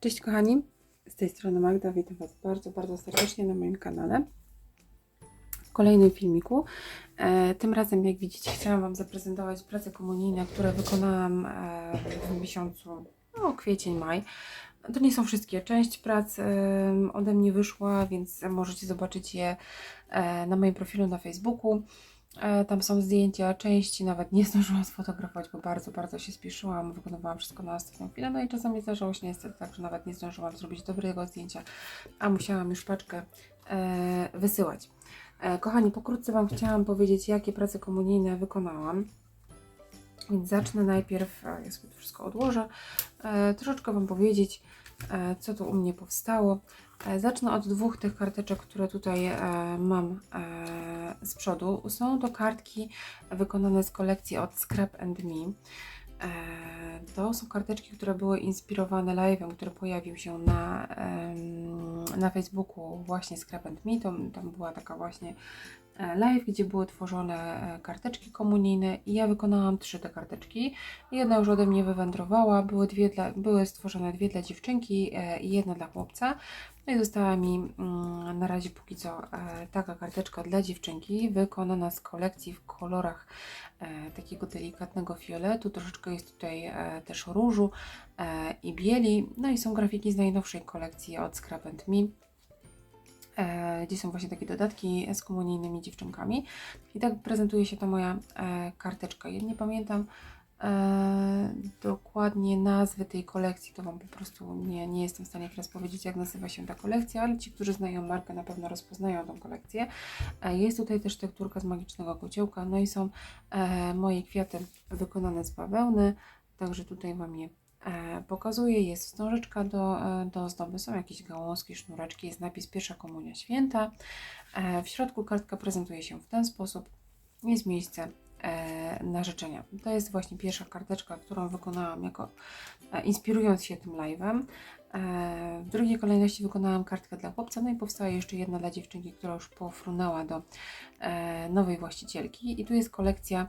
Cześć kochani, z tej strony Magda, witam Was bardzo, bardzo serdecznie na moim kanale. W kolejnym filmiku. E, tym razem, jak widzicie, chciałam Wam zaprezentować prace komunijne, które wykonałam e, w miesiącu no, kwiecień, maj. To nie są wszystkie. Część prac e, ode mnie wyszła, więc możecie zobaczyć je na moim profilu na Facebooku. E, Tam są zdjęcia, części nawet nie zdążyłam sfotografować, bo bardzo, bardzo się spieszyłam, wykonywałam wszystko na ostatnią chwilę, no i czasami zdarzało się niestety tak, że nawet nie zdążyłam zrobić dobrego zdjęcia, a musiałam już paczkę e, wysyłać. E, kochani, pokrótce Wam chciałam powiedzieć, jakie prace komunijne wykonałam. Więc zacznę najpierw, e, ja sobie to wszystko odłożę, e, troszeczkę Wam powiedzieć, co tu u mnie powstało. E, Zacznę od dwóch tych karteczek, które tutaj e, mam e, z przodu. Są to kartki wykonane z kolekcji od Scrap and Me. E, To są karteczki, które były inspirowane live'em, który pojawił się na, na Facebooku właśnie Scrap and Me. To, tam była taka właśnie e, live, gdzie były tworzone e, karteczki komunijne i ja wykonałam trzy te karteczki. Jedna już ode mnie wywędrowała, były, dwie dla, były stworzone dwie dla dziewczynki e, i jedna dla chłopca. No i została mi mm, na razie póki co e, taka karteczka dla dziewczynki, wykonana z kolekcji w kolorach e, takiego delikatnego fioletu. Troszeczkę jest tutaj e, też różu e, i bieli. No i są grafiki z najnowszej kolekcji od Scrap Me e, gdzie są właśnie takie dodatki z komunijnymi dziewczynkami. I tak prezentuje się ta moja e, karteczka. Ja nie pamiętam e, dokładnie nazwy tej kolekcji, to Wam po prostu nie, nie jestem w stanie teraz powiedzieć, jak nazywa się ta kolekcja, ale ci, którzy znają markę, na pewno rozpoznają tą kolekcję. E, jest tutaj też tekturka z magicznego kociołka, no i są e, moje kwiaty wykonane z bawełny, także tutaj Wam je e, pokazuję. Jest wstążeczka do, e, do ozdoby, są jakieś gałązki, sznureczki, jest napis Pierwsza Komunia Święta. E, w środku kartka prezentuje się w ten sposób. Jest miejsce na życzenia. To jest właśnie pierwsza karteczka, którą wykonałam jako inspirując się tym live'em. W drugiej kolejności wykonałam kartkę dla chłopca, no i powstała jeszcze jedna dla dziewczynki, która już pofrunęła do nowej właścicielki. I tu jest kolekcja,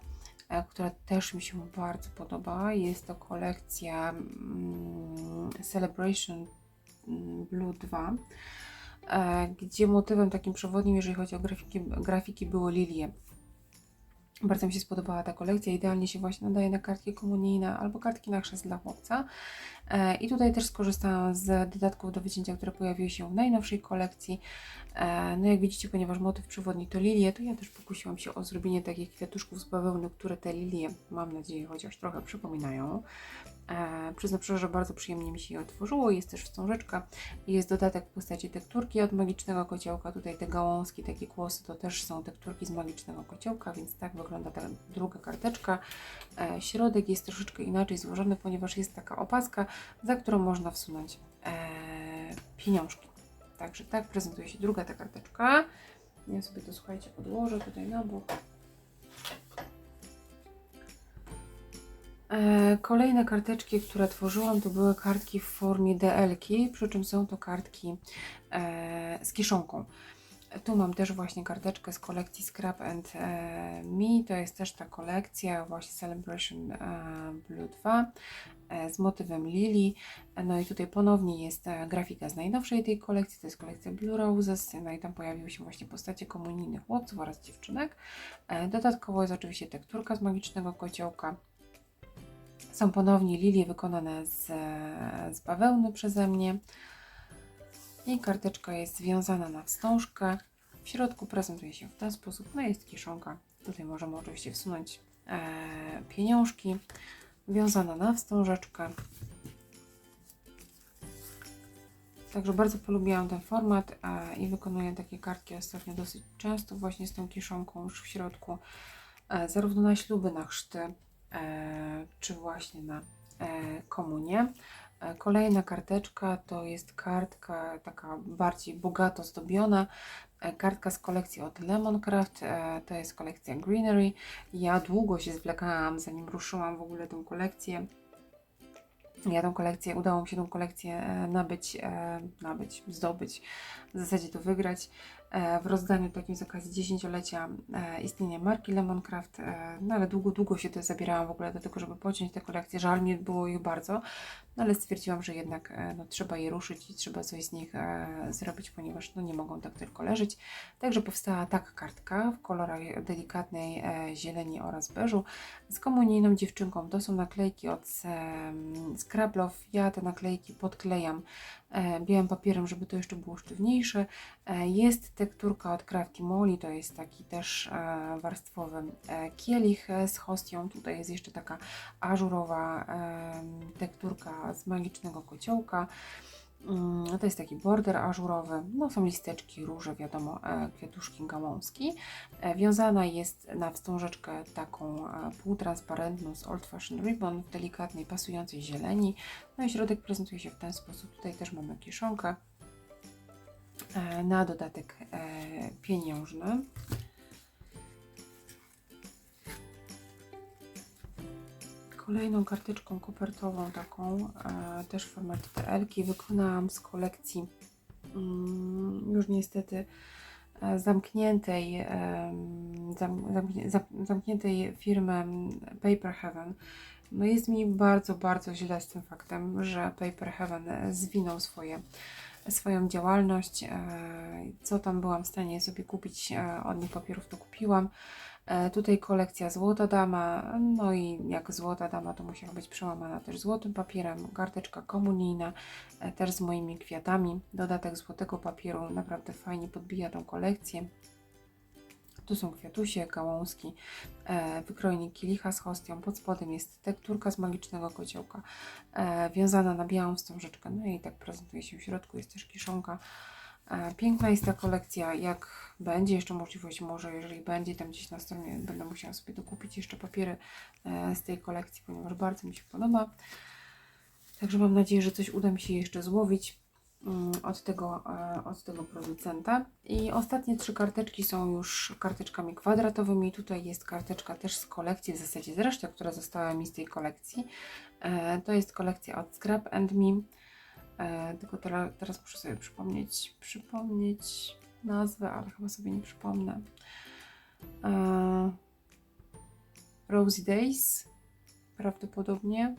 która też mi się bardzo podoba. Jest to kolekcja mm, Celebration mm, Blue 2 e, gdzie motywem takim przewodnim, jeżeli chodzi o grafiki, grafiki były lilie. Bardzo mi się spodobała ta kolekcja, idealnie się właśnie nadaje na kartki komunijne albo kartki na chrzest dla chłopca. E, I tutaj też skorzystałam z dodatków do wycięcia, które pojawiły się w najnowszej kolekcji. E, No jak widzicie, ponieważ motyw przewodni to lilie, to ja też pokusiłam się o zrobienie takich kwiatuszków z bawełny, które te lilie, mam nadzieję, chociaż trochę przypominają. E, Przyznam że bardzo przyjemnie mi się je otworzyło. Jest też wstążeczka jest dodatek w postaci tekturki od magicznego kociołka. Tutaj te gałązki, takie kłosy to też są tekturki z magicznego kociołka, więc tak wygląda ta druga karteczka. E, Środek jest troszeczkę inaczej złożony, ponieważ jest taka opaska, za którą można wsunąć e, pieniążki. Także tak prezentuje się druga ta karteczka. Ja sobie to słuchajcie odłożę tutaj na bok. Kolejne karteczki, które tworzyłam, to były kartki w formie DL-ki, przy czym są to kartki e, z kiszonką. Tu mam też właśnie karteczkę z kolekcji Scrap and e, Me, to jest też ta kolekcja właśnie Celebration e, Blue 2 e, z motywem lilii. No i tutaj ponownie jest e, grafika z najnowszej tej kolekcji, to jest kolekcja Blue Roses, no i tam pojawiły się właśnie postacie komunijnych chłopców oraz dziewczynek. E, Dodatkowo jest oczywiście tekturka z magicznego kociołka. Są ponownie lilie wykonane z, z bawełny przeze mnie. I karteczka jest związana na wstążkę. W środku prezentuje się w ten sposób. No jest kiszonka. Tutaj możemy oczywiście wsunąć e, pieniążki. Wiązana na wstążeczkę. Także bardzo polubiłam ten format e, i wykonuję takie kartki ostatnio dosyć często właśnie z tą kiszonką już w środku. E, zarówno na śluby, na chrzty, czy właśnie na e, komunię. E, Kolejna karteczka to jest kartka taka bardziej bogato zdobiona. E, Kartka z kolekcji od Lemoncraft, e, to jest kolekcja Greenery. Ja długo się zwlekałam, zanim ruszyłam w ogóle tą kolekcję. Ja tą kolekcję, udało mi się tą kolekcję e, nabyć, e, nabyć, zdobyć, w zasadzie to wygrać. E, w rozdaniu takim z okazji dziesięciolecia e, istnienia marki Lemoncraft, e, no ale długo, długo się to zabierałam w ogóle do tego, żeby pociąć te kolekcje, żal mi było ich bardzo, no ale stwierdziłam, że jednak no, trzeba je ruszyć i trzeba coś z nich zrobić, ponieważ no, nie mogą tak tylko leżeć. Także powstała taka kartka w kolorach delikatnej zieleni oraz beżu z komunijną dziewczynką. To są naklejki od Scrablow. Ja te naklejki podklejam białym papierem, żeby to jeszcze było sztywniejsze. Jest tekturka od Crafty Molly, to jest taki też e, warstwowy e, kielich e, z hostią. Tutaj jest jeszcze taka ażurowa tekturka z magicznego kociołka. Mm, To jest taki border ażurowy, no są listeczki, róże, wiadomo, kwiatuszki gałązki. Wiązana jest na wstążeczkę taką półtransparentną z Old Fashioned Ribbon w delikatnej, pasującej zieleni. No i środek prezentuje się w ten sposób. Tutaj też mamy kieszonkę. E, Na dodatek e, pieniężny. Kolejną karteczką kopertową, taką e, też w formacie TL-ki, wykonałam z kolekcji mm, już niestety zamkniętej, zamkniętej firmy Paper Heaven. No jest mi bardzo, bardzo źle z tym faktem, że Paper Heaven zwinął swoje, swoją działalność. E, Co tam byłam w stanie sobie kupić e, od nich papierów, to kupiłam. E, Tutaj kolekcja Złota Dama, no i jak Złota Dama to musiała być przełamana też złotym papierem, karteczka komunijna, też z moimi kwiatami. Dodatek złotego papieru naprawdę fajnie podbija tą kolekcję. Tu są kwiatusie, gałązki, e, wykrojnik kielicha z hostią, pod spodem jest tekturka z magicznego kociołka, e, wiązana na białą wstążeczkę, no i tak prezentuje się w środku, jest też kiszonka. E, Piękna jest ta kolekcja, jak będzie jeszcze możliwość, może jeżeli będzie tam gdzieś na stronie, będę musiała sobie dokupić jeszcze papiery z tej kolekcji, ponieważ bardzo mi się podoba. Także mam nadzieję, że coś uda mi się jeszcze złowić od tego, e, od tego producenta. I ostatnie trzy karteczki są już karteczkami kwadratowymi. Tutaj jest karteczka też z kolekcji, w zasadzie z reszty, która została mi z tej kolekcji. E, To jest kolekcja od Scrap and Me. E, tylko teraz, muszę sobie przypomnieć, przypomnieć nazwę, ale chyba sobie nie przypomnę. E, Rosy Days prawdopodobnie.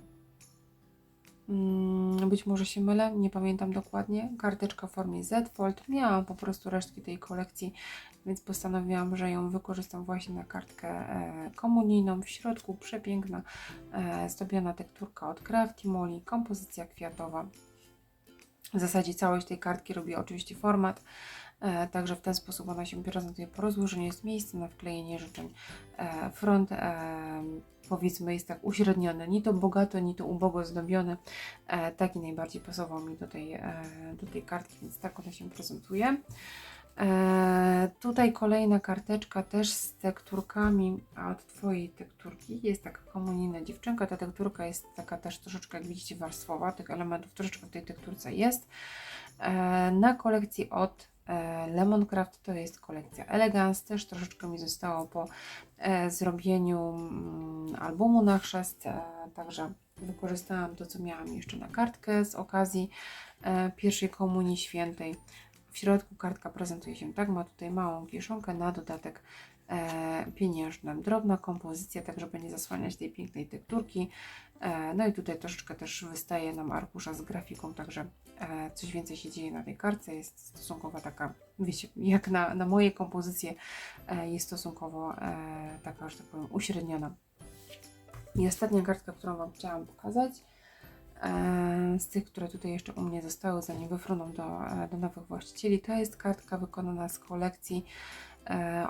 Mm, Być może się mylę, nie pamiętam dokładnie. Karteczka w formie Z Fold. Miałam po prostu resztki tej kolekcji, więc postanowiłam, że ją wykorzystam właśnie na kartkę e, komunijną. W środku przepiękna, e, zdobiona tekturka od Crafty Molly, kompozycja kwiatowa. W zasadzie całość tej kartki robi oczywiście format, e, także w ten sposób ona się prezentuje po rozłożeniu. Jest miejsce na wklejenie życzeń. Front powiedzmy jest tak uśredniony, ni to bogato, ni to ubogo zdobiony. E, taki najbardziej pasował mi do tej, e, do tej kartki, więc tak ona się prezentuje. E, tutaj kolejna karteczka też z tekturkami, a od Twojej tekturki jest taka komunijna dziewczynka. Ta tekturka jest taka też troszeczkę, jak widzicie, warstwowa. Tych elementów troszeczkę w tej tekturce jest. E, na kolekcji od Lemoncraft to jest kolekcja Elegance. Też troszeczkę mi zostało po e, zrobieniu mm, albumu na chrzest, e, także wykorzystałam to, co miałam jeszcze na kartkę z okazji e, pierwszej komunii świętej. W środku kartka prezentuje się tak, ma tutaj małą kieszonkę, na dodatek e, pieniężną. Drobna kompozycja, tak żeby nie zasłaniać tej pięknej tekturki. E, no i tutaj troszeczkę też wystaje nam arkusza z grafiką, także e, coś więcej się dzieje na tej kartce. Jest stosunkowo taka, wiecie, jak na, na moje kompozycje, jest stosunkowo taka, że tak powiem, uśredniona. I ostatnia kartka, którą Wam chciałam pokazać, z tych, które tutaj jeszcze u mnie zostały, zanim wyfruną do, do nowych właścicieli, to jest kartka wykonana z kolekcji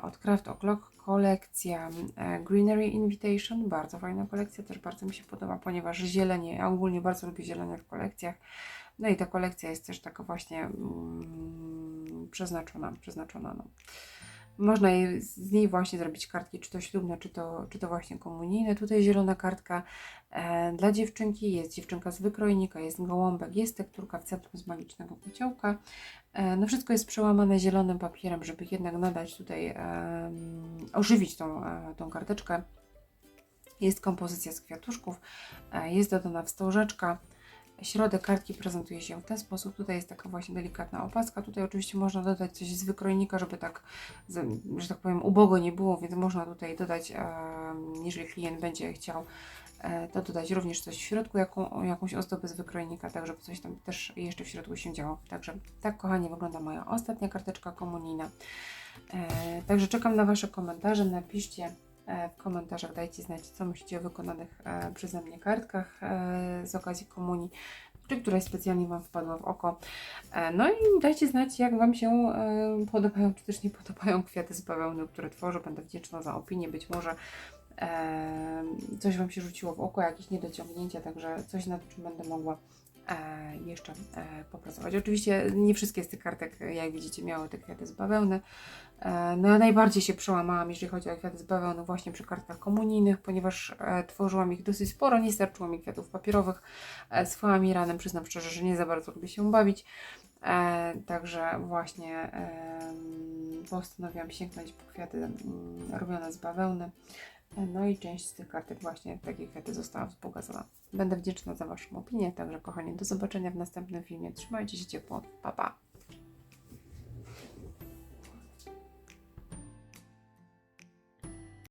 od Craft O'Clock, kolekcja e, Greenery Invitation, bardzo fajna kolekcja, też bardzo mi się podoba, ponieważ zielenie, ja ogólnie bardzo lubię zielenie w kolekcjach, no i ta kolekcja jest też taka właśnie mm, przeznaczona, przeznaczona, no. Można jej, z niej właśnie zrobić kartki, czy to ślubne, czy to, czy to właśnie komunijne. Tutaj zielona kartka e, dla dziewczynki, jest dziewczynka z wykrojnika, jest gołąbek, jest tekturka w centrum z magicznego kociołka. E, no wszystko jest przełamane zielonym papierem, żeby jednak nadać tutaj, em, ożywić tą, e, tą karteczkę. Jest kompozycja z kwiatuszków, e, jest dodana wstążeczka, Środek kartki prezentuje się w ten sposób. Tutaj jest taka właśnie delikatna opaska. Tutaj oczywiście można dodać coś z wykrojnika, żeby tak, że tak powiem, ubogo nie było, więc można tutaj dodać, jeżeli klient będzie chciał, e, to dodać również coś w środku, jaką, jakąś ozdobę z wykrojnika, tak żeby coś tam też jeszcze w środku się działo. Także tak, kochani, wygląda moja ostatnia karteczka komunijna. E, także czekam na Wasze komentarze. Napiszcie w komentarzach, dajcie znać, co myślicie o wykonanych e, przeze mnie kartkach e, z okazji komunii, czy któraś specjalnie Wam wpadła w oko. E, no i dajcie znać, jak Wam się e, podobają, czy też nie podobają kwiaty z bawełny, które tworzę. Będę wdzięczna za opinię. Być może e, coś Wam się rzuciło w oko, jakieś niedociągnięcia, także coś nad czym będę mogła e, jeszcze e, popracować. Oczywiście nie wszystkie z tych kartek, jak widzicie, miały te kwiaty z bawełny. E, No najbardziej się przełamałam, jeżeli chodzi o kwiaty z bawełny, właśnie przy kartkach komunijnych, ponieważ e, tworzyłam ich dosyć sporo, nie starczyło mi kwiatów papierowych. E, z foami ranem przyznam szczerze, że nie za bardzo lubię się bawić. E, także właśnie postanowiłam sięgnąć po kwiaty mm, robione z bawełny. No i część z tych kartek właśnie w takie kwiaty została wzbogacona. Będę wdzięczna za Waszą opinię, także kochani, do zobaczenia w następnym filmie. Trzymajcie się ciepło. Pa, pa!